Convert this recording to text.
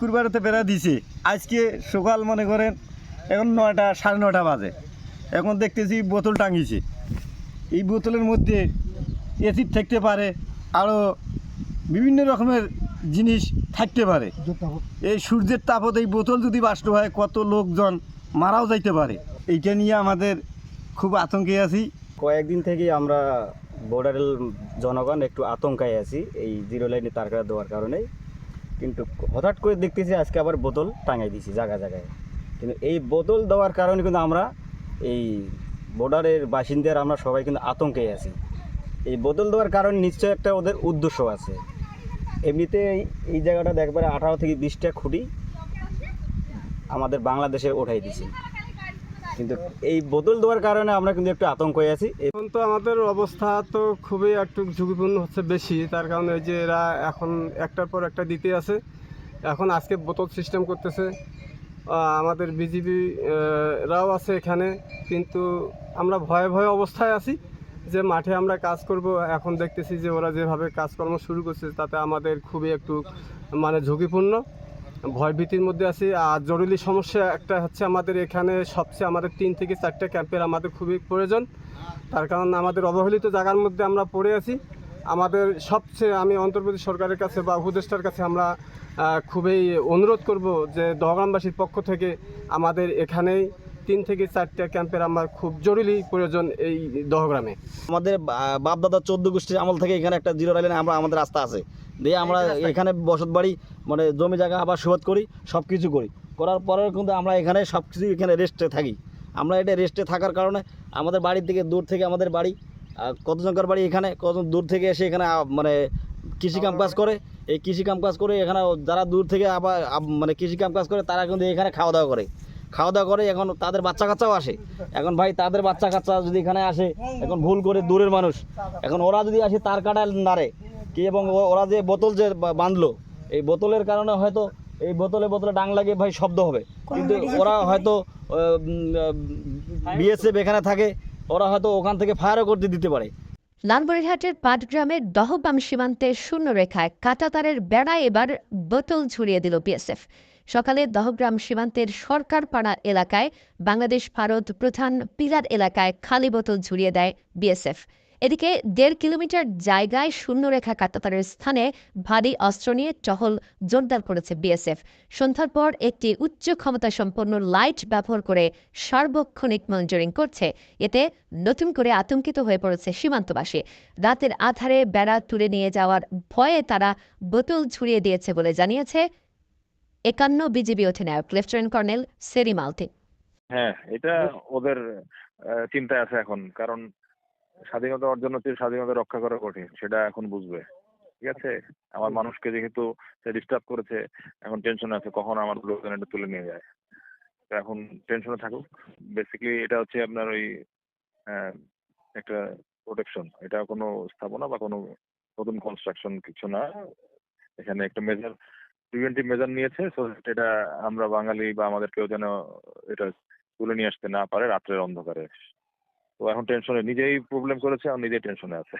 শুক্রবারেতে বেড়া দিছে। আজকে সকাল মনে করেন এখন নয়টা, সাড়ে নটা বাজে। এখন দেখতেছি বোতল টাঙিয়েছে এই বোতলের মধ্যে এসিড থাকতে পারে আরও বিভিন্ন রকমের জিনিস থাকতে পারে। এই সূর্যের তাপত এই বোতল যদি বাষ্ট হয়, কত লোকজন মারাও যাইতে পারে। এইটা নিয়ে আমাদের খুব আতঙ্কে আছি। কয়েকদিন থেকেই আমরা বর্ডারের জনগণ একটু আতঙ্কায় আছি, এই জিরো লাইনে তার কাটা দেওয়ার কারণে। কিন্তু হঠাৎ করে দেখতেছি আজকে আবার বোতল টাঙাই দিছি জায়গায় জায়গায়। কিন্তু এই বোতল দেওয়ার কারণে কিন্তু আমরা এই বর্ডারের বাসিন্দার আমরা সবাই কিন্তু আতঙ্কে আছি। এই বোতল দেওয়ার কারণে নিশ্চয় একটা ওদের উদ্দেশ্য আছে। এমনিতে এই- জায়গাটা দেখবার আঠারো থেকে বিশটা খুঁটি আমাদের বাংলাদেশে ওঠাই দিছি। কিন্তু এই বোতল দেওয়ার কারণে আমরা কিন্তু একটু আতঙ্ক হয়ে আছি। এখন তো আমাদের অবস্থা তো খুবই একটু ঝুঁকিপূর্ণ হচ্ছে বেশি, তার কারণে ওই যে এরা এখন একটার পর একটা দিতে আছে। এখন আজকে বোতল সিস্টেম করতেছে। আমাদের বিজিবি রাও আছে এখানে, কিন্তু আমরা ভয়ে ভয়ে অবস্থায় আছি যে মাঠে আমরা কাজ করব। এখন দেখতেছি যে ওরা যেভাবে কাজকর্ম শুরু করছে, তাতে আমাদের খুবই একটু মানে ঝুঁকিপূর্ণ। ভয়ভীতির মধ্যে আছি। আর জরুরি সমস্যা একটা হচ্ছে আমাদের এখানে সবচেয়ে আমাদের তিন থেকে চারটে ক্যাম্পের আমাদের খুবই প্রয়োজন। তার কারণ আমাদের অবহেলিত জায়গার মধ্যে আমরা পড়ে আছি। আমাদের সবচেয়ে আমি অন্তর্বর্তী সরকারের কাছে বা উপদেষ্টার কাছে আমরা খুবই অনুরোধ করব যে দহগ্রামবাসীর পক্ষ থেকে আমাদের এখানেই তিন থেকে চারটে ক্যাম্পের আমার খুব জরুরি প্রয়োজন এই দহগ্রামে আমাদের বাপ দাদা চোদ্দ গোষ্ঠীর আমল থেকে এখানে একটা জিরো লাইনে আমরা আমাদের রাস্তা আছে। দিয়ে আমরা এখানে বসত বাড়ি মানে জমি জায়গা আবার সুবাদ করি সব কিছু করি। করার পরেও কিন্তু আমরা এখানে সব কিছু এখানে রেস্টে থাকি। আমরা এটা রেস্টে থাকার কারণে আমাদের বাড়ির থেকে দূর থেকে আমাদের বাড়ি কতজনকার বাড়ি এখানে কত দূর থেকে এসে এখানে মানে কৃষি কাম কাজ করে এই কৃষি কাম কাজ করে এখানে যারা দূর থেকে আবার মানে কৃষি কাম কাজ করে তারা কিন্তু এখানে খাওয়া দাওয়া করে। খাওয়া দাওয়া করে এখন তাদের বাচ্চা কাচ্চাও আসে। এখন ভাই তাদের বাচ্চা কাচ্চা যদি এখানে আসে এখন ভুল করে দূরের মানুষ। এখন ওরা যদি আসে তার কাটা নাড়ে। কি এবং ওরা যে বোতল যে বাঁধলো এই বোতলের কারণে হয়তো এই বোতলে বোতলে ডাং লাগে ভাই শব্দ হবে। কিন্তু ওরা হয়তো বিএসএফ এখানে থাকে ওরা হয়তো ওখান থেকে ফায়ারও করতে দিতে পারে। লালমনিরহাটের পাটগ্রামের দহবাম সীমান্তে শূন্য রেখায় কাটাতারের বেড়ায় এবার বোতল ছুড়িয়ে দিল বিএসএফ সকালে দহগ্রাম সীমান্তের সরকারপাড়া এলাকায় বাংলাদেশ ভারত প্রধান পিলার এলাকায় খালি বোতল ঝুড়িয়ে দেয় বিএসএফ এদিকে দেড় কিলোমিটার জায়গায় শূন্যরেখা কাটাতারের স্থানে ভারী অস্ত্র নিয়ে টহল জোরদার করেছে বিএসএফ। সন্ধ্যার পর একটি উচ্চ ক্ষমতা সম্পন্ন লাইট ব্যবহার করে সার্বক্ষণিক মনিটরিং করছে। এতে নতুন করে আতঙ্কিত হয়ে পড়েছে সীমান্তবাসী। রাতের আধারে বেড়া তুলে নিয়ে যাওয়ার ভয়ে তারা বোতল ছুড়িয়ে দিয়েছে বলে জানিয়েছে একান্ন বিজিবি অধিনায়ক, লেফটেন্যান্ট কর্নেল সেরি মালতি হ্যাঁ এটা ওদের চিন্তায় আছে এখন। কারণ স্বাধীনতা অর্জন হচ্ছে স্বাধীনতা রক্ষা করা কঠিন, সেটা এখন বুঝবে। ঠিক আছে? আমার মানুষকে যেহেতু ডিস্টার্ব করেছে, এখন টেনশন আছে, কখন আমার লোকজন এটা তুলে নিয়ে যায়? তো এখন টেনশনে থাকুক। বেসিক্যালি এটা হচ্ছে আপনার ওই একটা প্রোটেকশন এটা কোনো স্থাপনা বা কোনো নতুন কনস্ট্রাকশন কিছু না। এখানে একটা মেজার প্রিভেন্টিভ মেজার নিয়েছে সো এটা আমরা বাঙালি বা আমাদের কেউ যেন এটা তুলে নিয়ে আসতে না পারে রাত্রের অন্ধকারে। তো এখন টেনশনে নিজেই প্রবলেম করেছে আর নিজেই টেনশনে আছে।